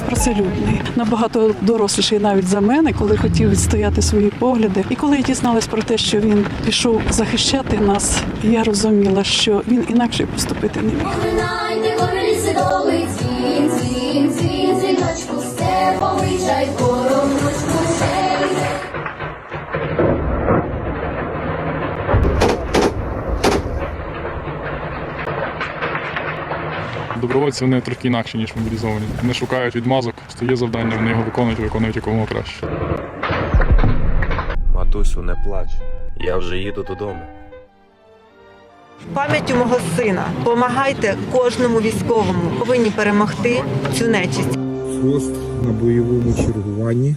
працелюбний, набагато доросліший навіть за мене, коли хотів відстояти свої погляди. І коли я дізналась про те, що він пішов захищати нас, я розуміла, що він інакше поступити не міг. Дзвін, дзвін, дзвін, дзвіночку, степовий чай, Добровольці вони трохи інакші, ніж мобілізовані. Вони шукають відмазок, стає завдання, вони його виконують, виконують якомога краще. Матусю, не плач. Я вже їду додому. Пам'яттю мого сина помагайте кожному військовому. Повинні перемогти цю нечисть. Фрост на бойовому чергуванні